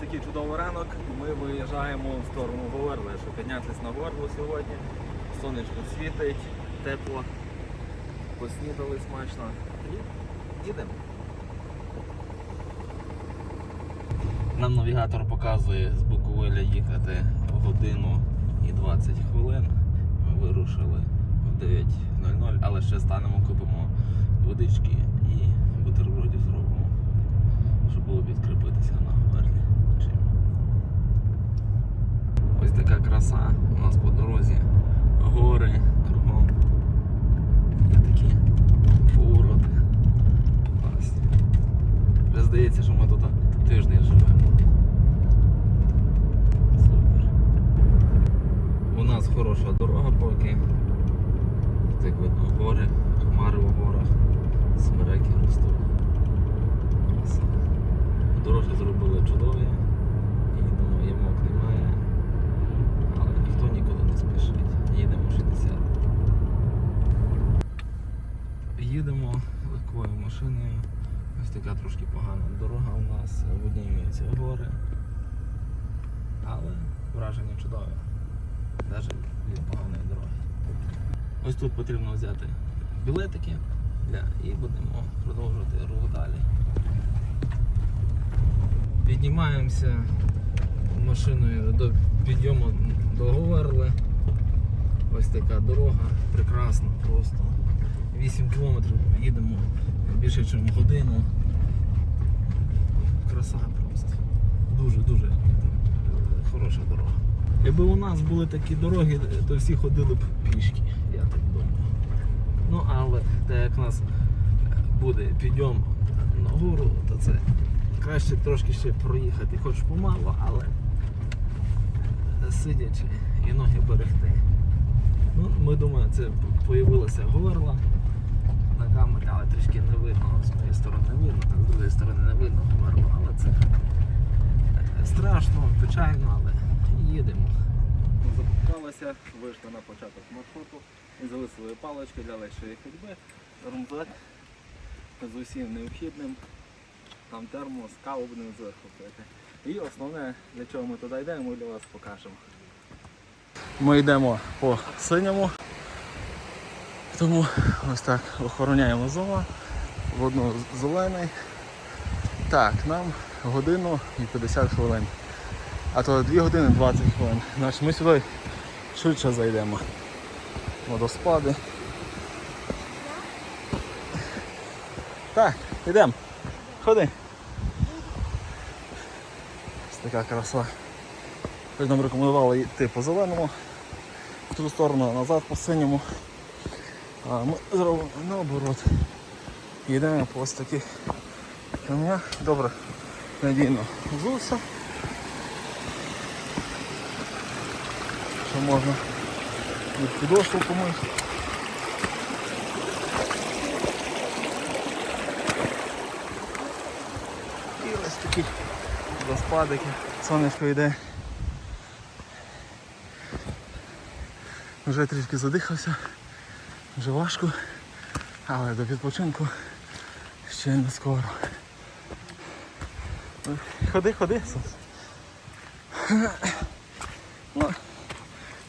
такий чудовий ранок. Ми виїжджаємо в сторону Говерли, щоб піднятися на Горлу сьогодні. Сонечко світить, тепло, поснідали смачно. І їдемо. Нам навігатор показує з Буковеля їхати годину і 20 хвилин. Ми вирушили в 9.00, але ще станемо, купимо водички і бутербродів зробимо, щоб було підкріпитися на Говерлі. Чим. Ось така краса у нас по дорозі. Гори кругом. І такі повороти. Класні. Вже здається, що ми тут тиждень живемо. Супер. У нас хороша дорога поки. Так видно гори, хмари в горах, смереки ростуть. Краса. Дороги зробили чудові. Їдемо, ямок немає. Але ніхто нікуди не спішить. Їдемо 60. Їдемо легкою машиною. Ось така трошки погана дорога у нас, видніються гори. Але враження чудове. Навіть від поганої дороги. Ось тут потрібно взяти білетики для, і будемо продовжувати рух далі. Піднімаємося машиною до підйому до Говерли. Ось така дорога, прекрасна просто. 8 кілометрів їдемо більше, ніж годину. Краса просто. Дуже-дуже е, хороша дорога. Якби у нас були такі дороги, то всі ходили б пішки, я так думаю. Ну але так як у нас буде підйом на гору, то це краще трошки ще проїхати, хоч помало, але сидячи і ноги берегти. Ну, ми думаємо, це появилася говерла на камері, але трішки не видно. З моєї сторони видно, а з другої сторони не видно говерла, але це страшно, печально, але їдемо. Запускалися, вийшли на початок маршруту, взяли свої палички для легшої ходьби, рюкзак з усім необхідним. Там термос, каву будемо зверху. І основне, для чого ми туди йдемо, ми для вас покажемо. Ми йдемо по синьому, тому ось так охороняємо зону, водно зелений. Так, нам годину і 50 хвилин. А то 2 години 20 хвилин. Значить ми сюди швидше зайдемо. Водоспади. Так, йдемо. Ходи. Ось така краса. Ось нам рекомендували йти по зеленому, в ту сторону, назад по синьому. А ми зробимо наоборот. Йдемо по ось таких камнях. Добре, надійно взувся. Що можна від підошву помити. І ось такі розпадики. Сонечко йде. Вже трішки задихався, вже важко, але до відпочинку ще не скоро. Ходи, ходи, Сос. Ну,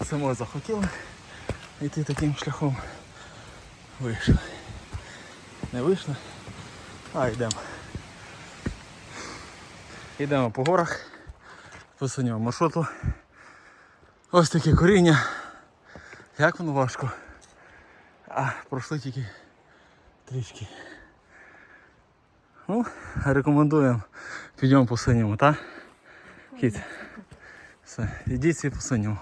само захотіли йти таким шляхом. Вийшли. Не вийшли, а йдемо. Йдемо по горах, по синьому маршруту. Ось таке коріння. Як воно важко. А, пройшли тільки трішки. Ну, рекомендуємо. Підйом по синьому, так? Кіт. Все, ідіть по синьому.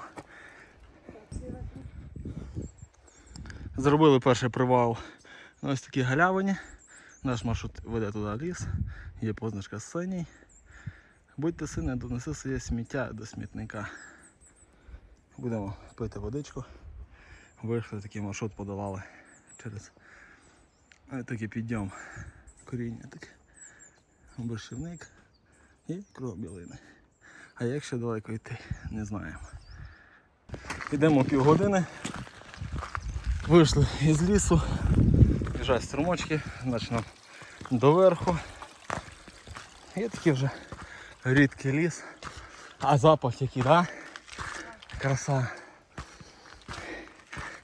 Зробили перший привал на ось такій галявині. Наш маршрут веде туди ліс, є позначка синій. Будьте сини, донеси своє сміття до смітника. Будемо пити водичку. Вийшли такий маршрут подолали через такий підйом. Коріння таке. Борщівник і кровобілини. А як ще далеко йти, не знаємо. Йдемо півгодини. Вийшли із лісу, біжать струмочки, значно доверху. І такі вже рідкий ліс. А запах який, да? Краса.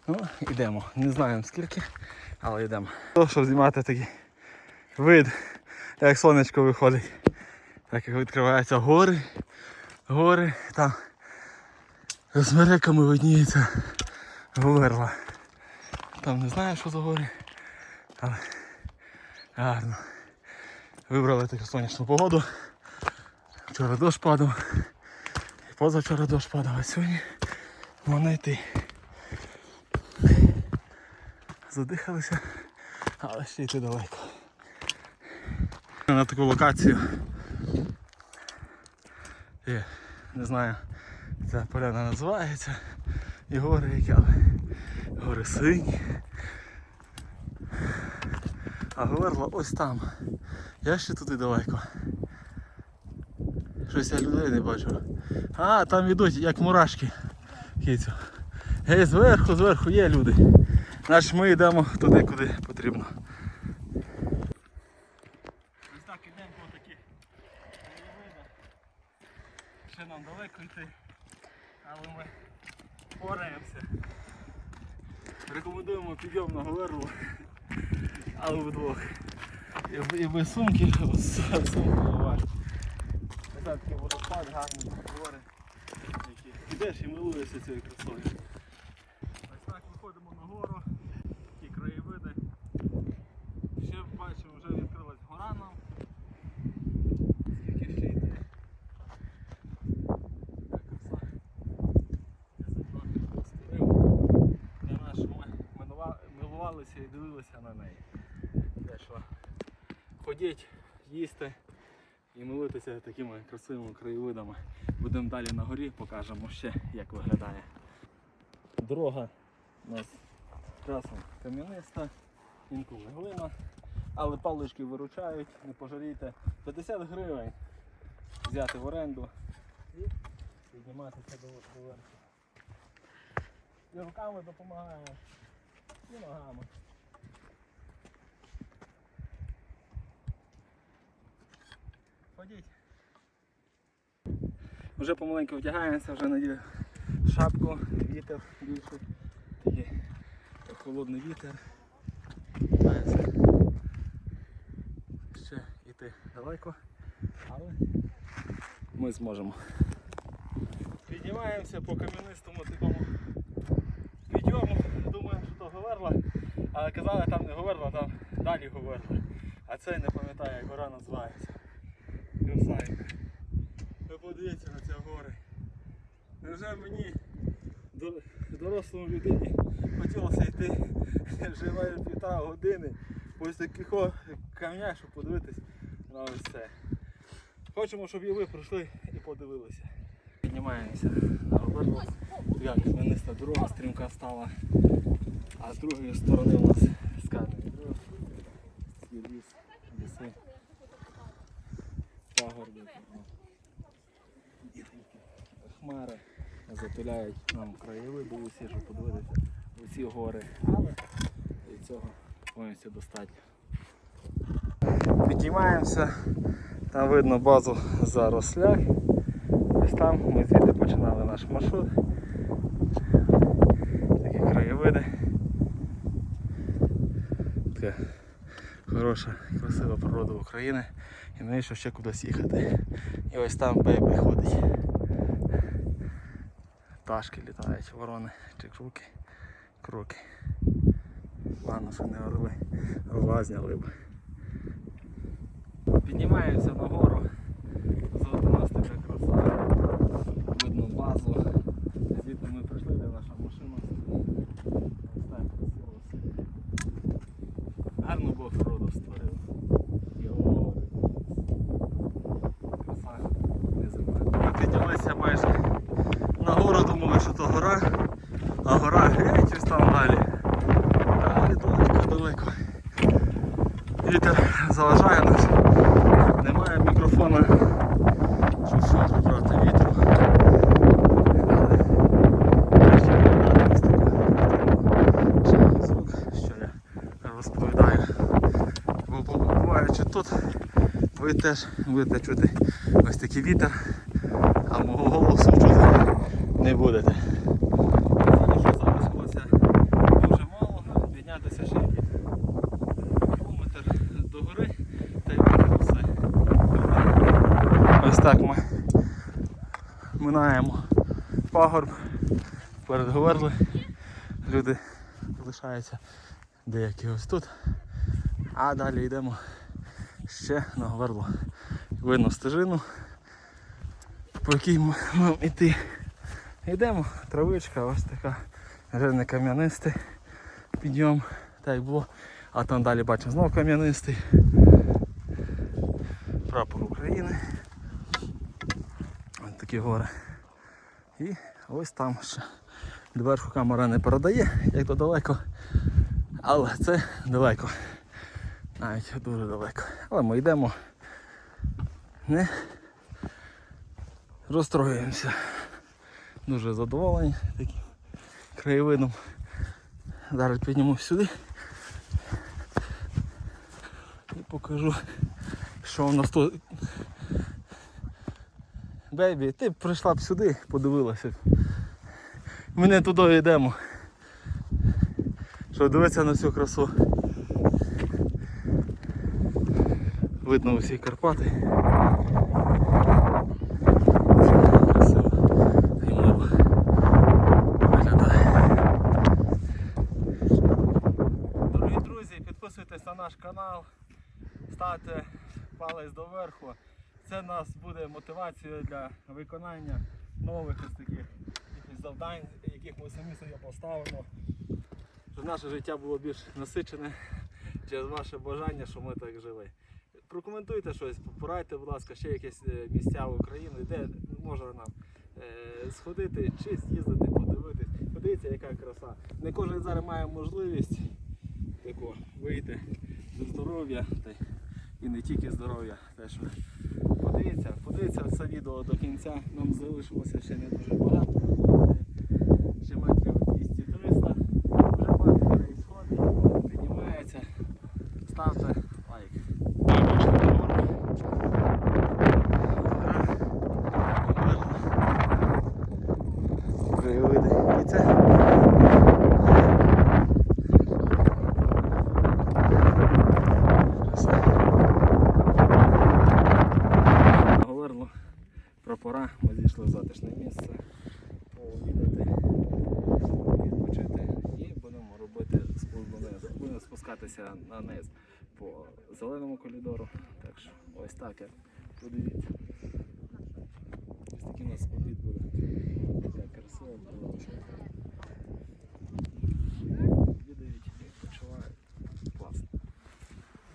Ну, йдемо. Не знаємо скільки, але йдемо. То, щоб знімати такий вид, як сонечко виходить. Так як відкриваються гори, гори, там з мереками видніється говерла. Там не знаю, що за гори, але гарно. Вибрали таку сонячну погоду. Вчора дощ падав. Позавчора дощ падав, а сьогодні можна йти. Задихалися, але ще йти далеко. На таку локацію. Є, не знаю, ця поляна називається. І гори які, але гори сині. А говерла ось там. Я ще туди далеко. Щось я людей не бачу. А, там йдуть, як мурашки. Кицю. Гей, зверху, зверху є люди. Значить ми йдемо туди, куди потрібно. Ось так йдемо по такі краєвиди. Ще нам далеко йти, але ми впораємося. Рекомендуємо підйом на говерлу, але вдвох. І, і без сумки, з важко. Ось так такий водоспад, гарний гори. Ідеш і милуєшся цією красою. Ось так виходимо на гору, такі краєвиди. Ще бачимо, вже відкрилась гора нам. Скільки ще йде. Така краса. Я забрав для нас, що ми минува- милувалися і дивилися на неї. Те, ходіть, їсти і милитися такими красивими краєвидами. Будемо далі на горі, покажемо ще, як виглядає. Дорога у нас красна кам'яниста, інколи глина, але палички виручають, не пожалійте. 50 гривень взяти в оренду і підніматися до верху. І руками допомагаємо, і ногами. Ходіть. Вже помаленьку вдягаємося, вже надію шапку, вітер більший. Такий холодний вітер. Вдягаємося. Ще йти далеко, але ми зможемо. Піднімаємося по кам'янистому такому підйому. Думаємо, що то говерла, але казали, там не говерла, там далі говерла. А це не пам'ятаю, як гора називається. Красавенька. Ви подивіться на ці гори. Невже мені дорослому людині хотілося йти вже майже півтора години ось таких камнях, щоб подивитись на ось це. Хочемо, щоб і ви прийшли і подивилися. Піднімаємося на Роберту. Така кам'яниста дорога стрімка стала. А з другої сторони у нас скатний дорога. Такий ліс, ліси. Пагорби. Хмари затуляють нам краєвиди усі, щоб подивитися усі гори. Але від цього повністю достатньо. Підіймаємося, там видно базу заросляк. Ось там ми звідти починали наш маршрут. Такі краєвиди. Така хороша, красива природа України. І навіщо ще кудись їхати. І ось там бейбі ходить. Пташки літають, ворони чи круки. Кроки. Ладно, що не орли, орла зняли б. Піднімаємося на гору. Позаду нас така краса. Видно базу. Звідти ми прийшли, де наша машина. Ось так красиво все. Гарно Бог природу створив. І гори. Краса неземна. Ми піднялися майже на гору, думали, що то гора, а гора геть ось там далі. Далі далеко, далеко. Вітер заважає нас. Немає мікрофона, щоб фото брати вітру. Але краще передати ось таку ще звук, що я розповідаю. Бо побуваючи тут, ви теж будете чути ось і вітер, а мого голосу чути не будете. Залишилося дуже мало, піднятися ще кілометр до гори та й буде все. Ось так ми минаємо пагорб перед Говерли. Люди залишаються деякі ось тут. А далі йдемо ще на Говерлу. Видно стежину, по якій ми маємо йти. Йдемо, травичка ось така, вже кам'янистий підйом, так було. А там далі бачимо знову кам'янистий. Прапор України. Ось такі гори. І ось там ще. Доверху камера не передає, як то далеко. Але це далеко. Навіть дуже далеко. Але ми йдемо. Не розстроюємося. Дуже задоволені таким краєвидом. Зараз підніму сюди і покажу, що у нас тут. Бейбі, ти б прийшла б сюди, подивилася. Ми не туди йдемо. Що дивитися на всю красу. Видно усі Карпати. Красиво. І мило виглядає. Дорогі друзі, підписуйтесь на наш канал, ставте палець доверху. Це нас буде мотивацією для виконання нових ось таких завдань, яких ми самі собі поставимо. Щоб наше життя було більш насичене через ваше бажання, що ми так жили. Прокоментуйте щось, порадьте, будь ласка, ще якісь е, місця в Україні, де можна нам е, сходити чи з'їздити, подивитись. Подивіться, яка краса. Не кожен зараз має можливість тако, вийти до здоров'я і не тільки здоров'я. Теж подивіться, подивіться це відео до кінця. Нам залишилося ще не дуже багато. Ще метрів 200-300. Вже багато людей сходить, піднімається. Ставте лайк. Краєвиди. І це Говорно прапора, ми зійшли в затишне місце, пообідати, відпочити і будемо робити спуск донизу. Будемо спускатися на низ по зеленому коридору. Так що ось так як подивіться. Ось такий у нас обід буде. Така красива дорожка.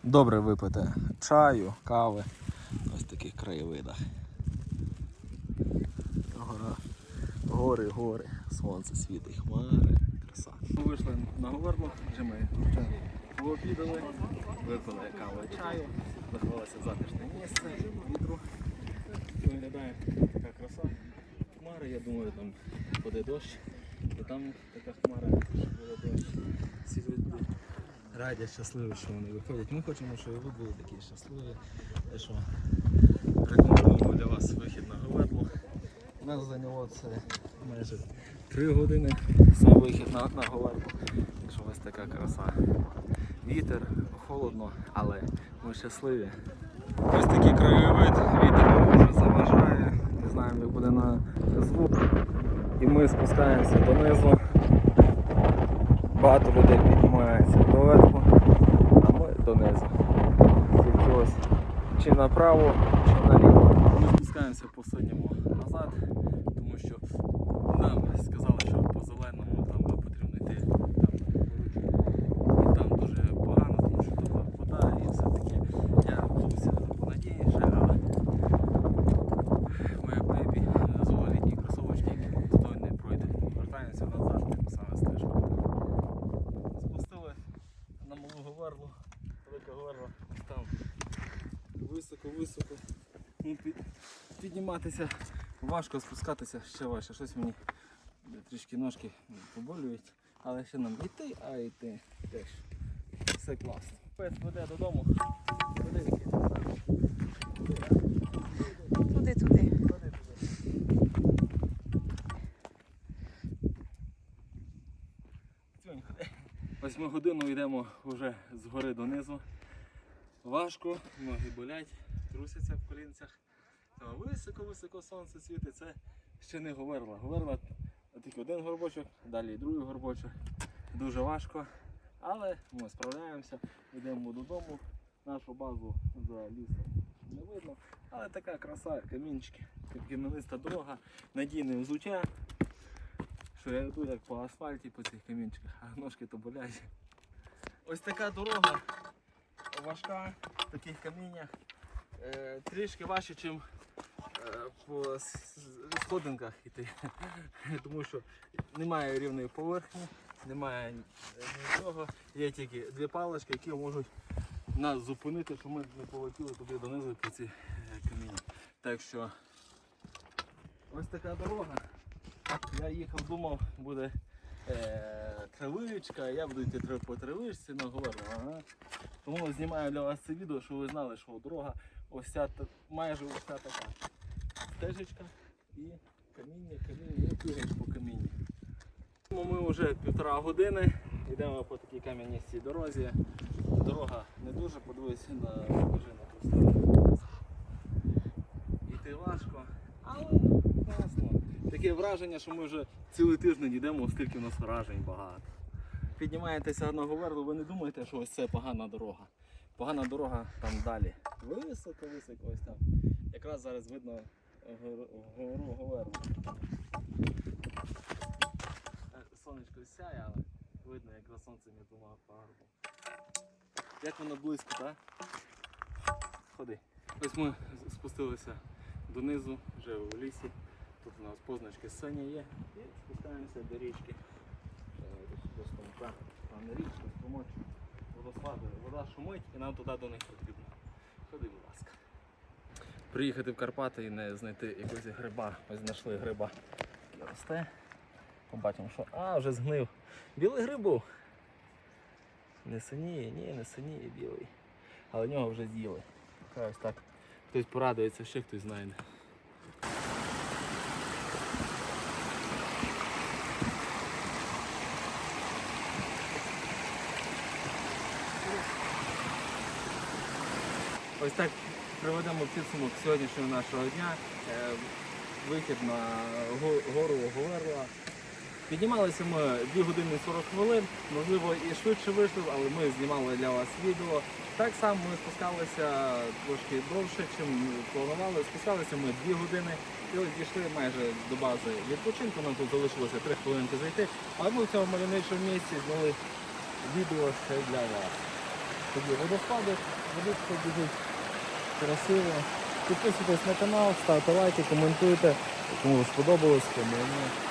Добре випити чаю, кави. Ось таких краєвидах. Гора, гори, гори, сонце світить, хмари, краса. Ми вийшли на Говерло, вже ми пообідали, випили каву чаю, заховалося в затишне місце, вітру. Виглядає така краса. Хмари, я думаю, там буде дощ. І там така хмара, що буде дощ. Всі люди раді, щасливі, що вони виходять. Ми хочемо, щоб ви були такі щасливі. Що рекомендуємо для вас вихід на Говерло. У нас зайняло це майже 3 години сам вихід на, на Говерло. Так що ось така краса. Вітер, холодно, але ми щасливі. Ось такий краєвид, вітер вже заважає, не знаємо як буде на звук. І ми спускаємося донизу. Багато людей піднімається доверху, а ми донизу. Тільки ось чи направо, чи наліво. Ми спускаємося по синьому назад, тому що нам сказали, що по зеленому там потрібно йти там, і там дуже погано, тому що тут вода і все таки я вдувся понадійніше, але моя бебі взяла літні кросовочки, які туди не пройде. Вертаємося назад, типу саме стежку. Спустили на малу говерлу, велика говерла, там високо-високо. Ну, під, підніматися важко, спускатися ще важче. Щось мені трішки ножки поболюють, але ще нам йти, а йти теж. Все класно. Пес веде додому. Веде який. Ходи туди. Ходи туди. Цьонь. Ось ми годину йдемо вже з гори донизу. Важко, ноги болять, трусяться в колінцях. Високо-високо сонце світить, це ще не говерла. Говерла тільки один горбочок, далі другий горбочок. Дуже важко. Але ми справляємося, йдемо додому. Нашу базу за лісом не видно. Але така краса, камінчики, кам'яниста дорога, надійне взуття. Що я йду як по асфальті по цих камінчиках, а ножки то болять. Ось така дорога важка в таких каміннях. Е, трішки важче, ніж по сходинках йти. Тому що немає рівної поверхні, немає е, нічого. Є тільки дві палички, які можуть нас зупинити, щоб ми не полетіли туди донизу по ці е, каміння. Так що ось така дорога. Я їхав, думав, буде е, травичка, я буду йти по травичці, ну говорю, ага. Тому знімаю для вас це відео, щоб ви знали, що дорога ось ця майже ось ця така стежечка і каміння, каміння, і по камінні. Ми вже півтора години йдемо по такій кам'яністій дорозі. Дорога не дуже, подивися на покажи на ту. Іти важко, але класно. Таке враження, що ми вже цілий тиждень йдемо, оскільки у нас вражень багато. Піднімаєтеся на Говерлу, ви не думаєте, що ось це погана дорога. Погана дорога там далі. Високо-високо ось там. Якраз зараз видно гору Говерлу. Е, Сонечко сяє, але видно, як за сонцем я думав пагорбу. Як воно близько, так? Ходи. Ось ми спустилися донизу, вже у лісі. Тут у нас позначки сині є. І спускаємося до річки. Там не річка, струмочок. Водоспади. Вода шумить і нам туди до них потрібно. Ходи, будь ласка. Приїхати в Карпати і не знайти якогось гриба. Ось знайшли гриба. Росте. Побачимо, що. А, вже згнив. Білий гриб був. Не синіє, ні, не синіє білий. Але нього вже з'їли. Ось так. Хтось порадується, ще хтось знайде. Ось так приведемо підсумок сьогоднішнього нашого дня. Е, Вихід на гору Говерла. Піднімалися ми 2 години 40 хвилин, можливо і швидше вийшли, але ми знімали для вас відео. Так само ми спускалися трошки довше, чим планували. Спускалися ми 2 години і ось дійшли майже до бази відпочинку. Нам тут залишилося 3 хвилинки зайти. Але ми в цьому мальовничому місці зняли відео ще для вас. Тоді водоспади, водичка біжить красиво. Підписуйтесь на канал, ставте лайки, коментуйте. Кому сподобалось, кому ні.